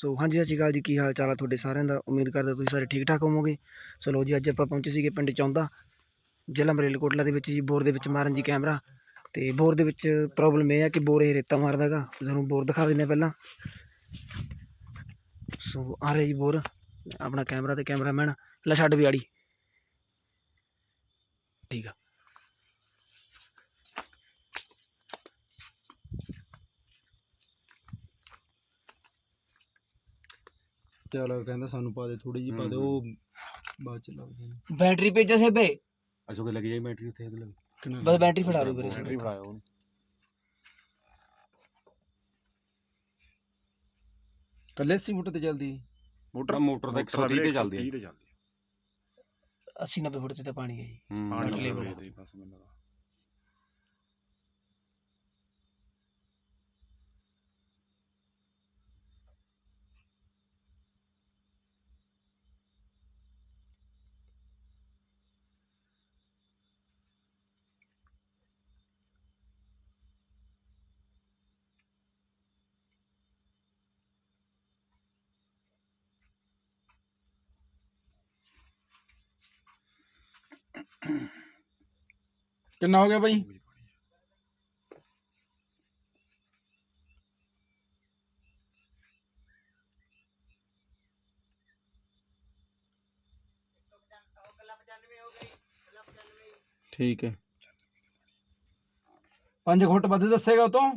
ਸੋ ਹਾਂਜੀ, ਸਤਿ ਸ਼੍ਰੀ ਅਕਾਲ ਜੀ। ਕੀ ਹਾਲ ਚਾਲ ਆ ਤੁਹਾਡੇ ਸਾਰਿਆਂ ਦਾ? ਉਮੀਦ ਕਰਦਾ ਤੁਸੀਂ ਸਾਰੇ ਠੀਕ ਠਾਕ ਹੋਵੋਗੇ। ਸੋ ਲੋ ਜੀ, ਅੱਜ ਆਪਾਂ ਪਹੁੰਚੇ ਸੀਗੇ ਪਿੰਡ ਚੌਂਦਾ, ਜ਼ਿਲ੍ਹਾ ਮਰੇਲਕੋਟਲਾ ਦੇ ਵਿੱਚ ਜੀ, ਬੋਰ ਦੇ ਵਿੱਚ ਮਾਰਨ ਜੀ ਕੈਮਰਾ। ਤੇ ਬੋਰ ਦੇ ਵਿੱਚ ਪ੍ਰੋਬਲਮ ਇਹ ਆ ਕਿ ਬੋਰ ਇਹ ਰੇਤਾ ਮਾਰਦਾਗਾ ਤੁਹਾਨੂੰ ਬੋਰ ਦਿਖਾ ਦਿੰਦੇ ਹਾਂ ਪਹਿਲਾਂ। ਸੋ ਆ ਰਿਹਾ ਜੀ ਬੋਰ। ਆਪਣਾ ਕੈਮਰਾ ਤੇ ਕੈਮਰਾਮੈਨ। ਲੈ ਛੱਡ ਵਿਆੜੀ ਠੀਕ ਆ। ਚਲ ਕਹਿੰਦਾ ਸਾਨੂੰ ਪਾ ਦੇ ਥੋੜੀ ਜੀ ਪਾ ਦੇ ਉਹ ਬਾਅਦ ਚ ਲੱਗ ਜਾਣੀ। ਬੈਟਰੀ ਭੇਜੋ ਸੇਬੇ। ਅਜੋ ਕਿ ਲੱਗ ਜਾਈ ਬੈਟਰੀ ਉੱਥੇ ਇਹਦੇ ਲੱਗ ਕਿੰਨਾ ਬਸ ਬੈਟਰੀ ਫੜਾ ਦਿਓ ਵੀਰੇ ਬੈਟਰੀ ਫੜਾਇਆ ਉਹਨੇ। ਕੱਲੇ ਸੀ ਫੁੱਟ ਤੇ ਜਲਦੀ ਮੋਟਰ ਮੋਟਰ ਦਾ 130 ਤੇ ਚੱਲਦੀ ਹੈ। ਤੇ ਚੱਲਦੀ 80 90 ਫੁੱਟ ਤੇ ਤਾਂ ਪਾਣੀ ਹੈ ਜੀ। ਹੂੰ, ਪਾਣੀ ਅਗਲੇ ਲੈਵਲ ਵਾਲਾ। ਤੇ ਬਸ ਮੈਨੂੰ ਕਿੰਨਾ ਹੋ ਗਿਆ ਬਾਈ? ਠੀਕ ਹੈ। 5 ਘੁੱਟ ਵੱਧ ਦੱਸੇਗਾ ਉਹ ਤੋਂ?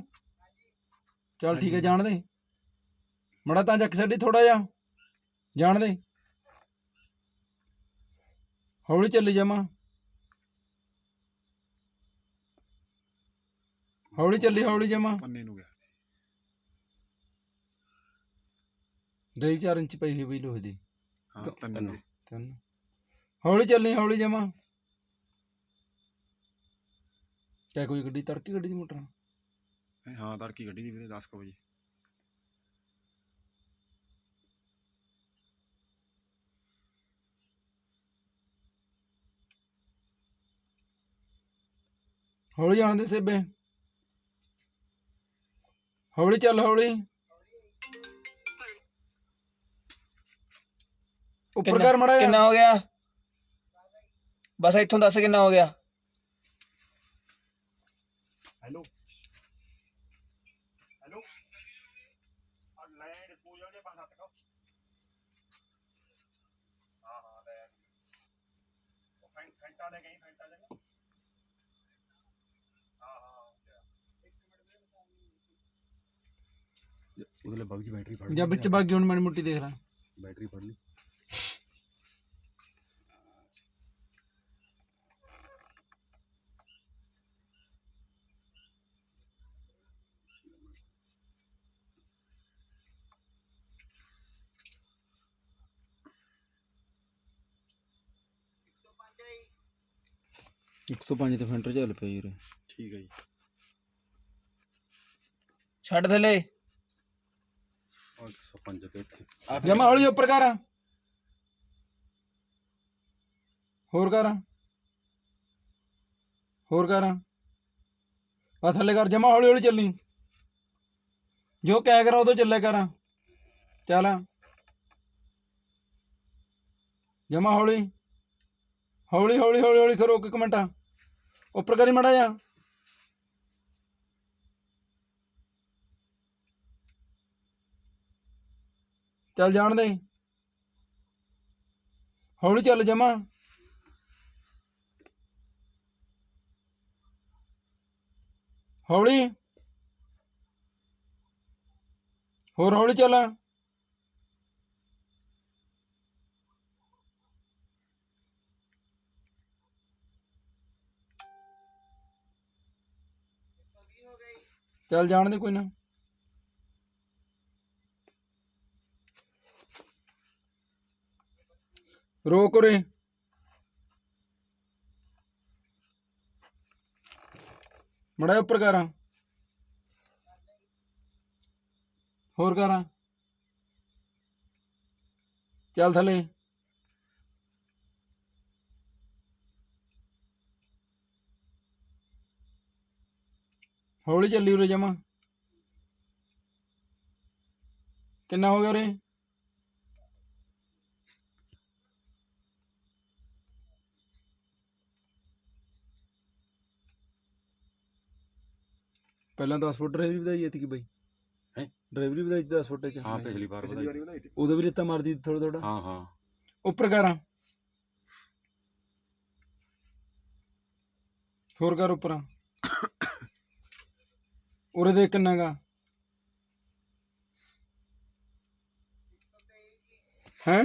ਚਲ ਠੀਕ ਹੈ ਜਾਣ ਦੇ। ਮੜਾ ਤਾਂ ਚੱਕ ਛੱਡੀ ਥੋੜਾ ਜਿਹਾ। ਜਾਣ ਦੇ। ਹੌਲੀ ਚੱਲੀ ਜਾਵਾਂ। ਹੌਲੀ ਚੱਲੀ ਹੌਲੀ ਜਾਵਾਂ ਪੰਨੇ ਨੂੰ ਗਿਆ। ਡੇਢ ਚਾਰ ਇੰਚ ਪਈ ਹੋਈ ਬਈ ਲੋਹੇ ਦੀ ਹਾਂ ਕ- ਤਿੰਨ ਹੌਲੀ ਚੱਲਣੀ ਹੌਲੀ ਜਾਵਾਂ ਕਿਆ ਕੋਈ ਗੱਡੀ ਤੜਕੀ ਗੱਡੀ ਦੀ ਮੋਟਰ ਹੈਂ, ਹਾਂ ਤੜਕੀ ਗੱਡੀ ਦੀ ਵੀਰੇ 10 ਕੁ ਵਜੇ। ਹੌਲੀ ਜਾਣ ਦੇ ਸੇਬੇ। ਹੌਲੀ ਚੱਲ ਹੌਲੀ। ਉੱਪਰ ਕਿੰਨਾ- ਕਰ ਮੜਾ ਕਿੰਨਾ ਹੋ ਗਿਆ? ਬਸ ਇੱਥੋਂ ਦੱਸ ਕਿੰਨਾ ਹੋ ਗਿਆ? ਹੈਲੋ ਆ ਲੈ ਡਿਸਪੋਜ਼ਲ ਦੇ ਪੰਜ ਸੱਤ ਕੋ ਹਾਂ ਹਾਂ ਲੈ ਉਹ ਫੈਂ- ਫੈਂਟਾ ਲੈ ਗਈ ਫੈਂਟਾ ਲੈ ਗਈ ਹਾਂ ਹਾਂ ਉਹਦੇ ਲਈ ਬਗ ਜੀ ਬੈਟਰੀ ਫੜ ਜਾਂ ਵਿੱਚ ਬਾਗੀ ਹੁਣ ਮਾੜੀ ਮੁੱਟੀ ਦੇਖ ਲੈ। ਬੈਟਰੀ ਫੜ ਲਈ। ਇੱਕ 105 ਤੇ ਫੈਂਟਰ ਚੱਲ ਪਿਆ ਯਾਰ ਠੀਕ ਹੈ ਜੀ। ਛੱਡ ਥੱਲੇ। ਔਰ 105 ਤੇ ਇੱਥੇ ਜਮਾ ਹੌਲੀ ਉੱਪਰ ਕਰ। ਹੋਰ ਕਰ। ਹੋਰ ਕਰ। ਆ ਥੱਲੇ ਕਰ ਜਮਾ ਹੌਲੀ ਹੌਲੀ ਚੱਲੀ। ਜੋ ਕਹਿ ਕਰਾਂ ਉਦੋਂ ਚੱਲੇ ਕਰ। ਚੱਲ। ਜਮਾ ਹੌਲੀ। ਹੌਲੀ ਹੌਲੀ ਹੌਲੀ ਹੌਲੀ ਕਰੋ ਇੱਕ ਮਿੰਟ। ਉੱਪਰ ਕਰੀ ਮੜਾ ਜਾ ਚੱਲ ਜਾਣ ਦੇ। ਹੌਲੀ ਚੱਲ ਜਮਾ। ਹੌਲੀ। ਹੋਰ ਹੌਲੀ ਚੱਲ। ਚੱਲ ਜਾਣ ਦੇ ਕੋਈ ਨਾ। ਰੋਕ ਉਰੇ। ਮੜਾ ਉੱਪਰ ਕਰਾਂ। ਹੋਰ ਕਰਾਂ। ਚੱਲ ਥੱਲੇ। ਹੌਲੀ ਚੱਲੀ ਉਰੇ ਜਮਾ। ਕਿੰਨਾ ਹੋ ਗਿਆ ਉਰੇ? ਪਹਿਲਾਂ 10 ਫੁੱਟ ਡਰਾਈਵਰੀ ਵਧਾਈ ਐਤਕੀ ਬਾਈ? ਹੈਂ? ਡਰਾਈਵਰੀ ਵਧਾਈ 10 ਫੁੱਟ ਚ। ਹਾਂ ਪਿਛਲੀ ਵਾਰ ਪਿਛਲੀ ਵਾਰੀ ਵਧਾਈ। ਉਦੋਂ ਵੀ ਰੇਤਾ ਮਾਰਦੀ ਥੋੜਾ ਥੋੜਾ ਹਾਂ ਹਾਂ। ਉੱਪਰ ਕਰਾਂ। ਹੋਰ ਕਰ ਉੱਪਰ। ਉਰੇ ਦੇ ਕਿੰਨਾ ਗਾ। ਹੈ?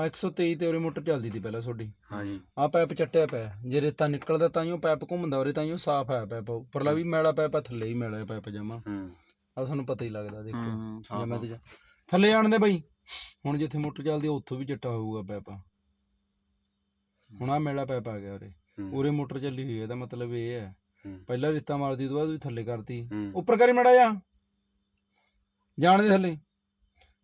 ਆ 123 ਤੇ ਉਰੇ ਮੋਟਰ ਚੱਲਦੀ ਸੀ ਪਹਿਲਾਂ ਤੁਹਾਡੀ ਹਾਂ ਜੀ ਆ ਪੈਪ ਚੱਟਿਆ ਪਿਆ। ਜੇ ਰੇਤਾ ਨਿਕਲਦਾ ਤਾਂ ਹੀ ਉਹ ਪੈਪ ਘੁੰਮਦਾ ਉਰੇ ਤਾਂ ਹੀ ਉਹ ਸਾਫ਼ ਹੈ ਪੈਪ ਉੱਪਰਲਾ ਵੀ ਮੈਲਾ ਪੈਪ ਆ ਥੱਲੇ ਵੀ ਮੈਲਾ ਹੈ ਪੈਪ ਜਮਾ ਹੂੰ। ਆ ਤੁਹਾਨੂੰ ਪਤਾ ਹੀ ਲੱਗਦਾ ਦੇਖੋ ਹੂੰ ਜਮਾ ਤੇ ਥੱਲੇ ਜਾਣ ਦੇ ਬਾਈ। ਹੁਣ ਜਿੱਥੇ ਮੋਟਰ ਚੱਲਦੀ ਆ ਉੱਥੋਂ ਵੀ ਚਿੱਟਾ ਹੋਊਗਾ ਪੈਪ। ਹੁਣ ਆ ਮੈਲਾ ਪੈਪ ਆ ਗਿਆ ਉਰੇ। ਉਰੇ ਮੋਟਰ ਚੱਲੀ ਹੋਈ ਹੈ ਇਹਦਾ ਮਤਲਬ ਇਹ ਹੈ। ਹੂੰ। ਪਹਿਲਾਂ ਰੇਤਾ ਮਾਰਦੀ ਤੋਂ ਬਾਅਦ ਵੀ ਥੱਲੇ ਕਰਤੀ। ਹੂੰ। ਉੱਪਰ ਕਰੀ ਮੜਾ ਜਾ। ਜਾਣ ਦੇ ਥੱਲੇ।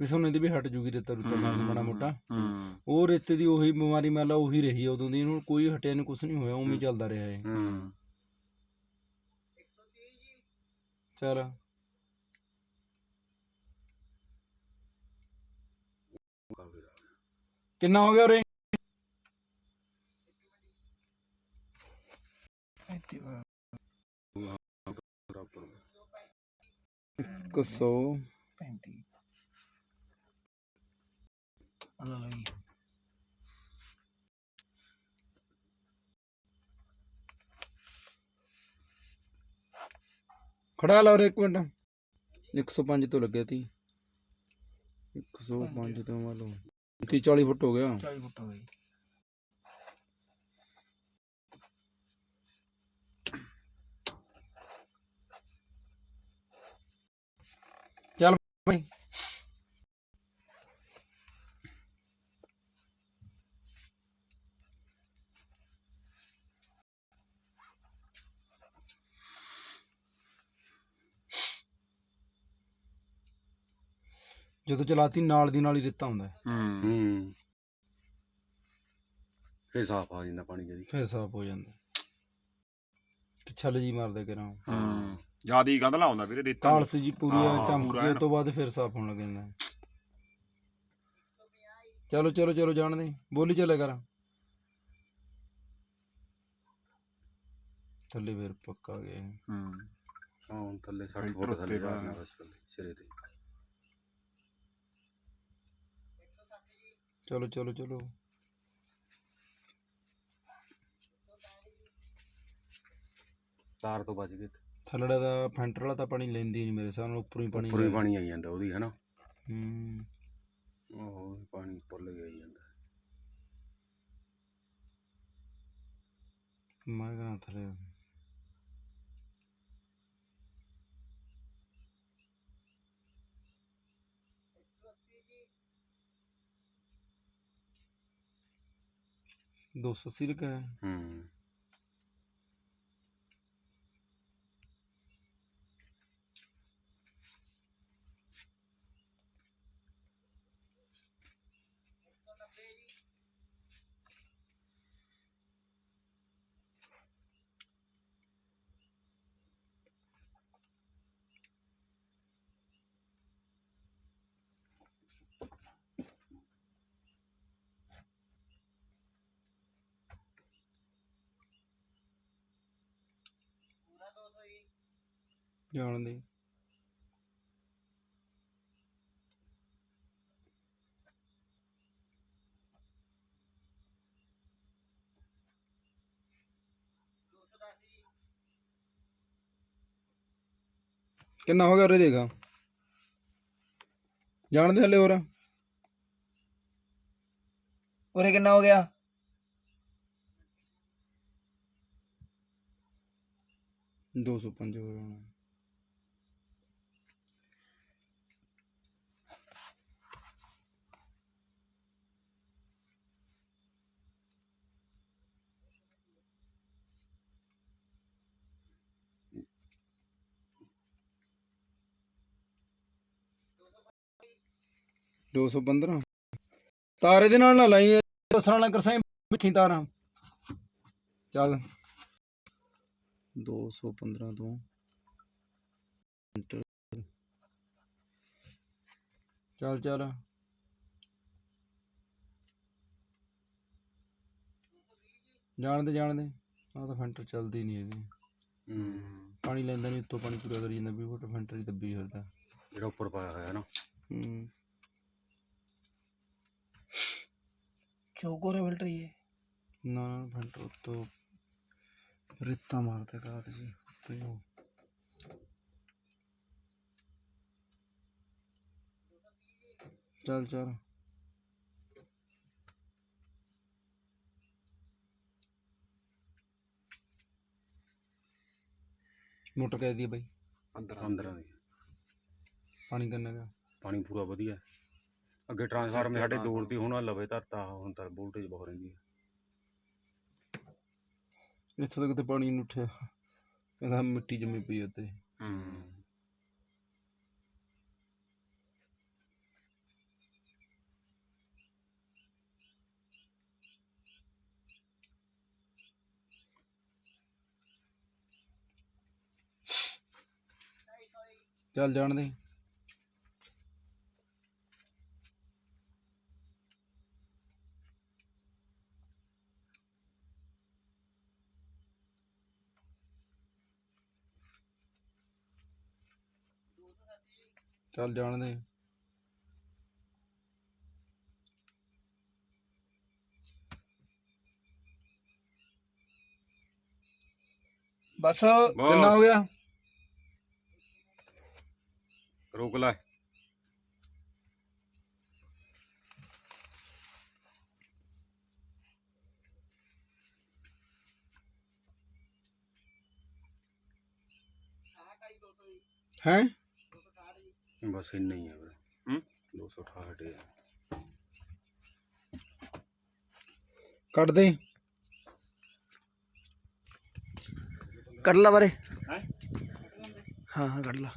ਵੀ ਸੋਨੇ ਦੀ ਵੀ ਹਟ ਜੂਗੀ ਰੇਤਾ ਰੁੱਤਾ ਮਾੜਾ ਮੋਟਾ। ਹੂੰ। ਉਹ ਰੇਤੇ ਦੀ ਉਹੀ ਬਿਮਾਰੀ ਮੰਨ ਲਾ ਉਹੀ ਰਹੀ ਆ ਉਦੋਂ ਦੀ ਇਹਨੂੰ ਕੋਈ ਹਟਿਆ ਨਹੀਂ ਕੁਝ ਨਹੀਂ ਹੋਇਆ ਉਵੇਂ ਹੀ ਚੱਲਦਾ ਰਿਹਾ ਇਹ। ਹੂੰ। ਚਲ। ਕਿੰਨਾ ਹੋ ਗਿਆ ਉਰੇ? ਬਰਾਬਰ 100 ਲਈ ਖੜਾ ਲਾ ਉਰੇ ਇੱਕ ਮਿੰਟ। 105 ਤੋਂ ਲੱਗਿਆ ਤੀ। 105 ਤੋਂ ਮੰਨ ਲਓ। 30 40 ਫੁੱਟ ਹੋ ਗਿਆ। 40 ਫੁੱਟ ਹੋ ਗਈ। ਚੱਲ ਭਾਈ ਜਦੋਂ ਚਲਾਤੀ ਨਾਲ ਦੀ ਨਾਲ ਹੀ ਰੇਤਾ ਹੁੰਦਾ ਹੈ। ਹੂੰ। ਫੇਰ ਸਾਫ਼ ਆ ਜਾਂਦਾ ਪਾਣੀ ਜਦੀ। ਫਿਰ ਸਾਫ਼ ਹੋ ਜਾਂਦਾ। ਕਿ ਛੱਲ ਜੀ ਮਾਰਦਾ ਕਰਾਂ। ਹਾਂ। ਜਿਆਦੀ ਗੰਧ ਲਾਉਂਦਾ ਵੀਰੇ ਰੇਤਾ ਕਾਲਸ ਜੀ ਪੂਰੀ ਹਾਂ, ਚਮਕ ਪੂਰਾ ਕੇ ਐਨ। ਤੋਂ ਬਾਅਦ ਫਿਰ ਸਾਫ਼ ਹੋਣ ਲੱਗ ਜਾਂਦਾ ਚਲੋ ਚਲੋ ਚਲੋ ਜਾਣ ਦੇ ਬੋਲੀ ਚੱਲੇ ਕਰ। ਥੱਲੇ ਫਿਰ ਪੱਕਾ ਗਏ ਹੂੰ। ਹਾਂ ਹੁਣ ਥੱਲੇ 60 ਫਿਲਟਰ ਫੁੱਟ ਥੱਲੇ। ਬਸ ਥੱਲੇ ਸਿਰੇ ਤੇ। ਚਲੋ ਚਲੋ ਚਲੋ। ਤਾਰ ਤੋਂ ਬਚ ਗਏ। ਥੱਲੜਾ ਦਾ ਫੈਂਟਰ ਵਾਲਾ ਤਾਂ ਪਾਣੀ ਲੈਂਦੀ ਨਹੀਂ ਮੇਰੇ ਹਿਸਾਬ ਨਾਲ ਉੱਪਰੋਂ ਹੀ ਪਾਣੀ ਉੱਪਰੋਂ ਹੀ ਪਾਣੀ ਆਈ ਜਾਂਦਾ ਉਹਦੀ ਹੈਨਾ? ਹੂੰ। ਉਹ ਪਾਣੀ ਉੱਪਰ ਲੈ ਆਈ ਜਾਂਦਾ। ਮੈਂ ਕਹਾਂ ਥੱਲੇ। ਦੋ ਸੌ ਅੱਸੀ ਲਗਾ ਹੈ ਹੂੰ ਜਾਣ ਦੇ। ਕਿੰਨਾ ਹੋ ਗਿਆ ਉਰੇ ਦੇਖਾ। ਜਾਣ ਦੇ ਹਲੇ ਹੋਰ। ਉਰੇ ਕਿੰਨਾ ਹੋ ਗਿਆ? ਦੋ ਸੌ ਪੰਜ ਹੋਰ ਆਉਣਾ। 215 ਤਾਰੇ ਦੇ ਨਾਲ ਨਾ ਲਾਈ ਦਸਣਾ ਨਾ ਕਰਸਾਈ ਮਿੱਠੀ ਤਾਰਾਂ। ਚੱਲ। 215 ਤੋਂ। ਚੱਲ ਚੱਲ। ਜਾਣ ਦੇ ਜਾਣ ਦੇ। ਆਹ ਤਾਂ ਫੈਂਟਰ ਚੱਲਦੀ ਨਹੀਂ ਹੈਗੀ। ਹੂੰ। ਪਾਣੀ ਲੈਂਦਾ ਨਹੀਂ ਉੱਤੋਂ ਪਾਣੀ ਪੂਰਾ ਕਰੀ ਜਾਂਦਾ 20 ਫੁੱਟ ਫੈਂਟਰ ਹੀ ਦੱਬੀ ਫਿਰਦਾ। ਜਿਹੜਾ ਉੱਪਰ ਪਾਇਆ ਹੋਇਆ ਨਾ। ਹੂੰ। ਚੋਕੋ ਰੇ ਫਿਲਟਰ ਇਹ ਨਾ ਨਾ ਫੈਂਟਰ ਉੱਤੋਂ ਰੇਤਾ ਮਾਰਦਾ ਕਾਤ ਜੀ ਉੱਤੋਂ ਹੀ ਉਹ ਚੱਲ ਚੱਲ ਮੋਟਰ ਕਹਿ ਦੀ ਬਾਈ 15 ਦੀ ਪਾਣੀ ਕਿੰਨਾ ਦਾ ਪਾਣੀ ਪੂਰਾ ਵਧੀਆ ਹੈ। ਅੱਗੇ ਟਰਾਂਸਫਾਰਮਰ ਸਾਡੇ ਦੂਰ ਦੀ ਹੁਣ ਲਵੇ ਧਰਤਾ ਹੁਣ ਤਾਂ ਵੋਲਟੇਜ ਬਹੁਤ ਰਹਿੰਦੀ ਹੈ ਇੱਥੋਂ ਤੱਕ ਤੇ ਪਾਣੀ ਨਹੀਂ ਉੱਠਿਆ। ਕਹਿੰਦਾ ਮਿੱਟੀ ਜੰਮੀ ਪਈ ਉੱਤੇ। ਹੂੰ। ਚੱਲ ਜਾਣ ਦੇ। ਚੱਲ ਜਾਣ ਦੇ। ਬਸ ਕਿੰਨਾ ਹੋ ਗਿਆ? ਰੋਕ ਲੈ। ਹੈ? ਬਸ ਇੰਨਾ ਹੀ ਹੈ ਵੀਰੇ। ਹੂੰ? 268 ਹੈ ਕੱਢ ਦੇ ਕੱਢ ਲਾ ਬਾਰੇ। ਹੈਂ? ਹਾਂ ਕੱਢ ਲਾ।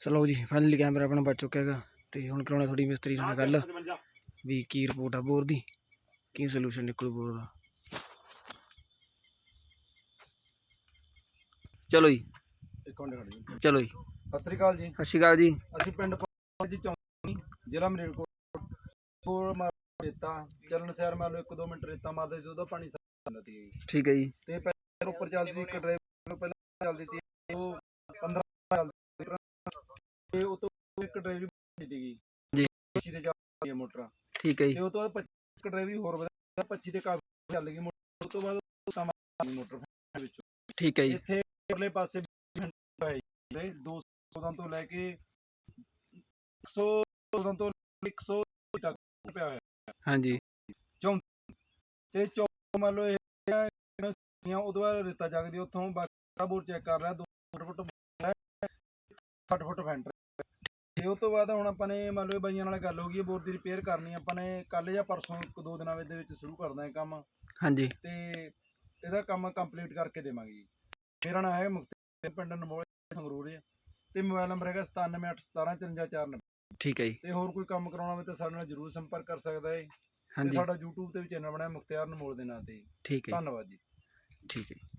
ਚਲੋ ਜੀ ਫਾਈਨਲੀ ਕੈਮਰਾ ਆਪਣਾ ਬਚ ਚੁੱਕਾ ਹੈਗਾ। ਤੇ ਹੁਣ ਕਰਾਉਣਾ ਥੋੜੀ ਮਿਸਤਰੀ ਨਾਲ ਗੱਲ। ਵੀ ਕੀ ਰਿਪੋਰਟ ਆ ਬੋਰ ਦੀ? ਕੀ ਸੋਲੂਸ਼ਨ ਨਿਕਲੂ ਬੋਰ ਦਾ? ਚਲੋ ਜੀ। ਇੱਕ ਮਿੰਟ ਖੜ ਜਾ ਚਲੋ ਜੀ। ਸਤਿ ਸ੍ਰੀ ਅਕਾਲ ਜੀ। ਸਤਿ ਸ਼੍ਰੀ ਅਕਾਲ ਜੀ। ਅਸੀਂ ਪਿੰਡ ਜੀ ਚੌਂਕੀ ਜ਼ਿਲ੍ਹਾ ਮਰੇਲਕੋਟ ਹੋਰ ਮਾਰ ਰੇਤਾ ਚੱਲਣ ਸਿਆਰ ਮੰਨ ਲਓ 1-2 ਮਿੰਟ ਰੇਤਾ ਮਾਰਦੇ ਸੀ ਉਹਦਾ ਪਾਣੀ ਸਾਫ਼ ਸੀ ਜੀ ਠੀਕ ਹੈ ਜੀ। ਤੇ ਪਹਿਲਾਂ ਉੱਪਰ ਚੱਲਦੀ ਸੀ ਇੱਕ ਡਰਾਈਵਰ ਨੂੰ ਪਹਿਲਾਂ ਚੱਲਦੀ ਸੀ ਉਹ 15 ਚੱਲਦੀ ਸੀ ਤੇ ਉਹ ਤੋਂ ਇੱਕ ਡਰਾਈਵਰ ਬਣੀ ਸੀਗੀ। ਜੀ। 25 ਤੇ ਚੱਲਦੀ ਹੈ ਮੋਟਰ। ਠੀਕ ਹੈ ਜੀ। ਤੇ ਉਹ ਤੋਂ ਬਾਅਦ 25 ਇੱਕ ਡਰਾਈਵਰ ਹੋਰ ਵਧਿਆ 25 ਤੇ ਕਾਫੀ ਚੱਲ ਗਈ ਮੋਟਰ। ਤੋਂ ਬਾਅਦ ਉਹ ਗਈ ਮੋਟਰ ਵਿੱਚ। ਠੀਕ ਹੈ ਜੀ। ਇੱਥੇ ਪਰਲੇ ਪਾਸੇ ਹੈ ਜੀ 214 ਤੋਂ ਲੈ ਕੇ 114 ਤੋਂ 100 ਤੱਕ ਪਿਆ ਹੋਇਆ। ਹਾਂਜੀ। ਤੇ ਚੌਕ ਮੰਨ ਲਓ ਇਹ ਸੀਆਂ ਉਦੋਂ ਬਾਅਦ ਰੇਤਾ ਜਗਦੀ ਉੱਥੋਂ ਬਾਕੀ ਬੋਰ ਚੈੱਕ ਕਰ ਲਿਆ 2 ਫੁੱਟ 60 ਫੁੱਟ ਫੈਂਟਰ ਤੇ ਉਸ ਤੋਂ ਬਾਅਦ ਹੁਣ ਆਪਾਂ ਨੇ ਮੰਨ ਲਓ ਇਹ ਬਾਈਆਂ ਨਾਲ ਗੱਲ ਹੋ ਗਈ ਬੋਰ ਦੀ ਰਿਪੇਅਰ ਕਰਨੀ ਆਪਾਂ ਨੇ ਕੱਲ ਜਾਂ ਪਰਸੋਂ ਇੱਕ ਦੋ ਦਿਨਾਂ ਦੇ ਵਿੱਚ ਸ਼ੁਰੂ ਕਰਨਾ ਹੈ ਕੰਮ। ਹਾਂਜੀ। ਤੇ ਇਹਦਾ ਕੰਮ ਕੰਪਲੀਟ ਕਰਕੇ ਦੇਵਾਂਗੇ ਜੀ। ਮੇਰਾ ਨਾਮ ਹੈ ਮੁਖਤਿਆਰ ਪਿੰਡ ਨਮੋਲੇ ਸੰਗਰੂਰ। ਹੈ ਤੇ ਮੋਬਾਈਲ ਨੰਬਰ ਹੈਗਾ 9781545490 ਠੀਕ ਹੈ ਜੀ। ਤੇ ਹੋਰ ਕੋਈ ਕੰਮ ਕਰਾਉਣਾ ਹੋਵੇ ਤਾਂ ਸਾਡੇ ਨਾਲ ਜਰੂਰ ਸੰਪਰਕ ਕਰ ਸਕਦਾ ਹੈ। ਹਾਂਜੀ। ਸਾਡਾ YouTube ਤੇ ਵੀ ਚੈਨਲ ਬਣਾਇਆ ਮੁਖਤਿਆਰ ਨਮੋਲ ਦੇ ਨਾਂ ਤੇ। ਠੀਕ ਹੈ ਧੰਨਵਾਦ ਜੀ। ਠੀਕ ਹੈ।